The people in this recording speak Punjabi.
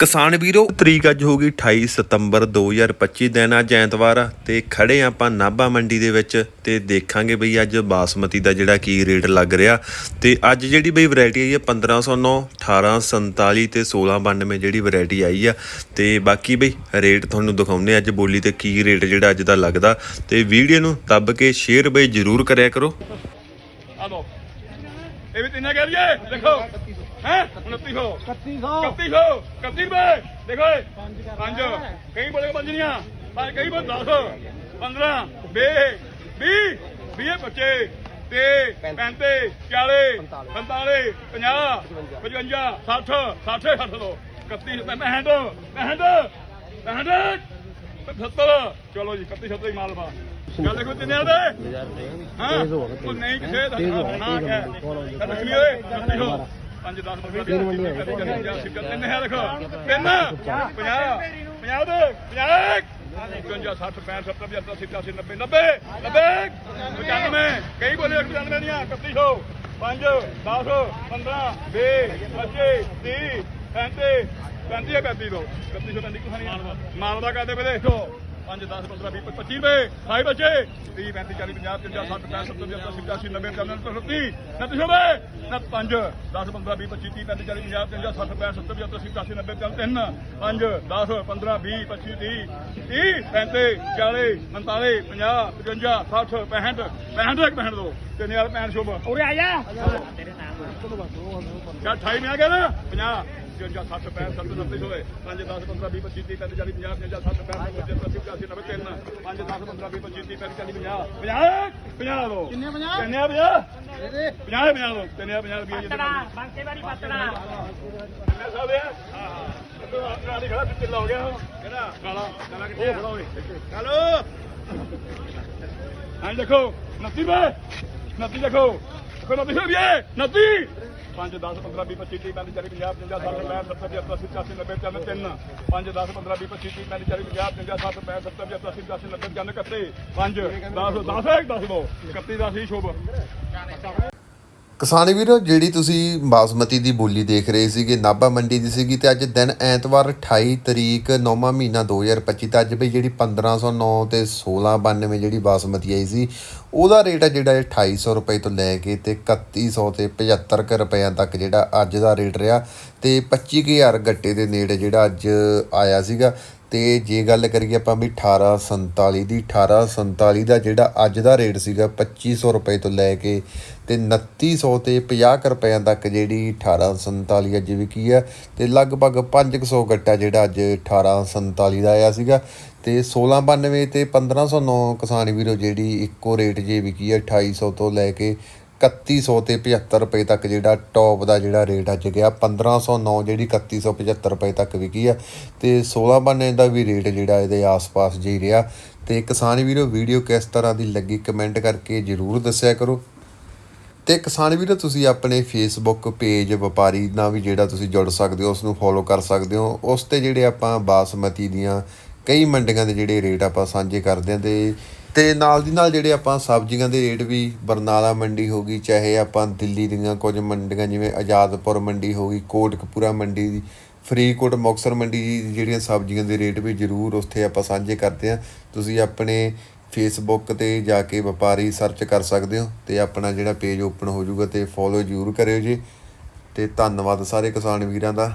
ਕਿਸਾਨ ਵੀਰੋ। ਤਰੀਕ ਅੱਜ ਹੋਗੀ 28 ਸਤੰਬਰ 2025 ਦਿਨ ਅੱਜ ਐਤਵਾਰ ਆ ਤੇ ਖੜੇ ਆਪਾਂ ਨਾਭਾ ਮੰਡੀ ਦੇ ਵਿੱਚ ਤੇ ਦੇਖਾਂਗੇ ਬਈ ਅੱਜ ਬਾਸਮਤੀ ਦਾ ਜਿਹੜਾ ਕੀ ਰੇਟ ਲੱਗ ਰਿਹਾ। ਤੇ ਅੱਜ ਜਿਹੜੀ ਬਈ ਵੈਰਾਈਟੀ ਆਈ ਹੈ 1509 1847 ਤੇ 1692 ਜਿਹੜੀ ਵੈਰਾਈਟੀ ਆਈ ਆ। ਤੇ ਬਾਕੀ ਬਈ ਰੇਟ ਤੁਹਾਨੂੰ ਦਿਖਾਉਂਦੇ ਅੱਜ ਬੋਲੀ ਤੇ ਕੀ ਰੇਟ ਜਿਹੜਾ ਅੱਜ ਦਾ ਲੱਗਦਾ। ਤੇ ਵੀਡੀਓ ਨੂੰ ਦੱਬ ਕੇ ਸ਼ੇਅਰ ਬਈ ਜਰੂਰ ਕਰਿਆ ਕਰੋ। ਆ ਲੋ ਇਹ ਵੀ ਤਿੰਨੇ ਕਹਿ ਲਈਏ ਦੇਖੋ। ਹੈ? 2900 3100 3100 31 ਰੁਪਏ। ਦੇਖੋ ਪੰਜ ਕਈ ਬੋਲੇ ਪੰਜਨੀਆਂ ਪਰ ਕਈ ਬੋਲ 10 15 20 20 20 ਬੱਚੇ। ਤੇ 35 40 45 50 55 60 60 60 ਲੋ 31 65 65 65 70 ਚਲੋ ਜੀ 31 70 ਹੀ ਮਾਲ ਬਾ ਗੱਲ ਦੇਖੋ ਤਿੰਨੇ ਦੇ। ਹਾਂ। ਉਹ ਨਹੀਂ ਕਿਸੇ ਦਾ ਨਾ ਹੈ ਰੱਖੀ ਓਏ ਰੱਖੀ ਹੋ 5 10 15 ਤਿੰਨ ਹੈ ਰੱਖੋ ਤਿੰਨ 50 50 ਦੇ 50 55 60 65 70 75 80 90 90 90 95 ਕਈ ਬੋਲੇ 95 ਦੀਆਂ 3100 5 10 15 20 25 30 35 35 35 ਦੋ 3100 35 ਕਿਸਾਨੀ ਮਾਲ ਦਾ ਕਰਦੇ ਪਏ 5 10 15 20 25 ਰੁਪਏ ਹਾਈ ਬੱਚੇ। 30 35 40 50 50 60 65 70 80 80 90 95 30 39 ਰੁਪਏ ਨਾ 5 10 15 20 25 30 35 40 50 50 60 65 70 80 80 90 3 5 10 15 20 25 30 30 35 40 45 50 55 60 65 65 65 ਦੋ। ਤਿੰਨ ਹਜ਼ਾਰ 65 ਸ਼ੁਭ। ਉਰੇ ਆ ਜਾ। ਕਿਆ 28 ਮੈਂ ਆ ਗਿਆ ਨਾ? 50 55 60 65 70 90 ਹੋਏ 5 10 15 20 25 30 35 40 50 50 60 65 70 80 90 3 5 10 15 20 25 30 35 40 50 50 50 ਦੋ ਕਿੰਨੇ 50? ਕਿੰਨੇ ਆ 50 ਦੇ ਦੇ 50 50 ਦੋ ਤਿੰਨੇ 50 ਰੁਪਏ ਪਤੜਾ ਬਾਂਕੇ ਵਾਲੀ ਪਤੜਾ। ਕਿੰਨੇ ਸਾਹਿਬ ਆ? ਹਾਂ ਹਾਂ। ਰਾਣੀ ਖੜਾ ਤੇ ਹੋ ਗਿਆ ਕਿਹੜਾ? ਕਾਲਾ। ਕਾਲਾ ਕਿੱਥੇ ਆ? ਓਏ ਕਾਲੋ। ਹਾਂ ਦੇਖੋ। 29 ਰੁਪਏ 29 ਦੇਖੋ। ਦੇਖੋ 29 ਰੁਪਏ 29 5 10 15 20 25 30 35 40 50 50 60 65 70 80 90 90 3 5 10 15 20 25 30 35 40 50 50 60 65 70 80 80 90 90 91 5 10 10 10 ਦੋ। 31 10 ਹੀ ਸ਼ੁਭ। ਕਿਸਾਨ ਵੀਰੋ, ਜਿਹੜੀ ਤੁਸੀਂ ਬਾਸਮਤੀ ਦੀ ਬੋਲੀ ਦੇਖ ਰਹੇ ਸੀਗੇ, ਨਾਭਾ ਮੰਡੀ ਦੀ ਸੀਗੀ, ਤੇ ਅੱਜ ਦਿਨ ਐਤਵਾਰ 28 ਤਰੀਕ 9ਵਾਂ ਮਹੀਨਾ 2025 ਤਾਂ ਅੱਜ ਵੀ ਜਿਹੜੀ 1509 ਤੇ 1692 ਜਿਹੜੀ ਬਾਸਮਤੀ ਆਈ ਸੀ, ਉਹਦਾ ਰੇਟ ਆ ਜਿਹੜਾ ਇਹ 2800 ਰੁਪਏ ਤੋਂ ਲੈ ਕੇ ਤੇ 3100 ਤੇ 75 ਕੁ ਰੁਪਏ ਤੱਕ ਜਿਹੜਾ ਅੱਜ ਦਾ ਰੇਟ ਰਿਹਾ, ਤੇ 25000 ਗੱਟੇ ਦੇ ਨੇੜੇ ਜਿਹੜਾ ਅੱਜ ਆਇਆ ਸੀਗਾ ਤੇ ਜੇ ਗੱਲ ਕਰੀਏ ਆਪਾਂ ਵੀ 1847 ਦੀ 1847 ਦਾ ਜਿਹੜਾ ਅੱਜ ਦਾ ਰੇਟ ਸੀਗਾ 2500 ਰੁਪਏ ਤੋਂ ਲੈ ਕੇ ਤੇ 2900 ਤੇ 50 ਕੁ ਰੁਪਏ ਤੱਕ ਜਿਹੜੀ 1847 ਅੱਜ ਵਿਕੀ ਆ, ਤੇ ਲਗਭਗ 500 ਗੱਟਾ ਜਿਹੜਾ ਅੱਜ 1847 ਦਾ ਆਇਆ ਸੀਗਾ। ਤੇ 1692 ਤੇ 1509 ਕਿਸਾਨ ਵੀਰੋ ਜਿਹੜੀ ਇੱਕੋ ਰੇਟ ਜੇ ਵਿਕੀ ਆ 2800 ਤੋਂ ਲੈ ਕੇ 3100 ਤੇ 75 ਰੁਪਏ ਤੱਕ ਜਿਹੜਾ ਟੌਪ ਦਾ ਜਿਹੜਾ ਰੇਟ ਅੱਜ ਗਿਆ 1509 ਜਿਹੜੀ 3175 ਰੁਪਏ ਤੱਕ ਵਿਕੀ ਆ। ਤੇ 1692 ਦਾ ਵੀ ਰੇਟ ਜਿਹੜਾ ਇਹਦੇ ਆਸ-ਪਾਸ ਜੀ ਰਿਹਾ। ਤੇ ਕਿਸਾਨ ਵੀਰੋ ਵੀਡੀਓ ਕਿਸ ਤਰ੍ਹਾਂ ਦੀ ਲੱਗੀ ਕਮੈਂਟ ਕਰਕੇ ਜਰੂਰ ਦੱਸਿਆ ਕਰੋ। ਤੇ ਕਿਸਾਨ ਵੀਰੋ, ਤੁਸੀਂ ਆਪਣੇ ਫੇਸਬੁੱਕ ਪੇਜ ਵਪਾਰੀ ਨਾਲ ਵੀ ਜਿਹੜਾ ਤੁਸੀਂ ਜੁੜ ਸਕਦੇ ਹੋ ਉਸ ਨੂੰ ਫੋਲੋ ਕਰ ਸਕਦੇ ਹੋ। ਉਸ ਤੇ ਜਿਹੜੇ ਆਪਾਂ ਬਾਸਮਤੀ ਦੀਆਂ ਕਈ ਮੰਡੀਆਂ ਦੇ ਜਿਹੜੇ ਰੇਟ ਆਪਾਂ ਸਾਂਝੇ ਕਰਦੇ ਹਾਂ ਤੇ ਤੇ ਨਾਲ ਦੀ ਨਾਲ ਜਿਹੜੇ ਆਪਾਂ ਸਬਜ਼ੀਆਂ ਦੇ ਰੇਟ ਵੀ ਬਰਨਾਲਾ ਮੰਡੀ ਹੋ ਗਈ, ਚਾਹੇ ਆਪਾਂ ਦਿੱਲੀ ਦੀਆਂ ਕੁਝ ਮੰਡੀਆਂ ਜਿਵੇਂ ਆਜ਼ਾਦਪੁਰ ਮੰਡੀ ਹੋ ਗਈ, ਕੋਟਕਪੂਰਾ ਮੰਡੀ ਦੀ ਫਰੀਦਕੋਟ, ਮੁਕਤਸਰ ਮੰਡੀ ਦੀ ਜਿਹੜੀਆਂ ਸਬਜ਼ੀਆਂ ਦੇ ਰੇਟ ਵੀ ਜ਼ਰੂਰ ਉੱਥੇ ਆਪਾਂ ਸਾਂਝੇ ਕਰਦੇ ਹਾਂ। ਤੁਸੀਂ ਆਪਣੇ ਫੇਸਬੁੱਕ ਤੇ ਜਾ ਕੇ ਵਪਾਰੀ ਸਰਚ ਕਰ ਸਕਦੇ ਹੋ ਤੇ ਆਪਣਾ ਜਿਹੜਾ ਪੇਜ ਓਪਨ ਹੋ ਜਾਊਗਾ ਤੇ ਫੋਲੋ ਜ਼ਰੂਰ ਕਰਿਓ ਜੀ। ਤੇ ਧੰਨਵਾਦ ਸਾਰੇ ਕਿਸਾਨ ਵੀਰਾਂ ਦਾ।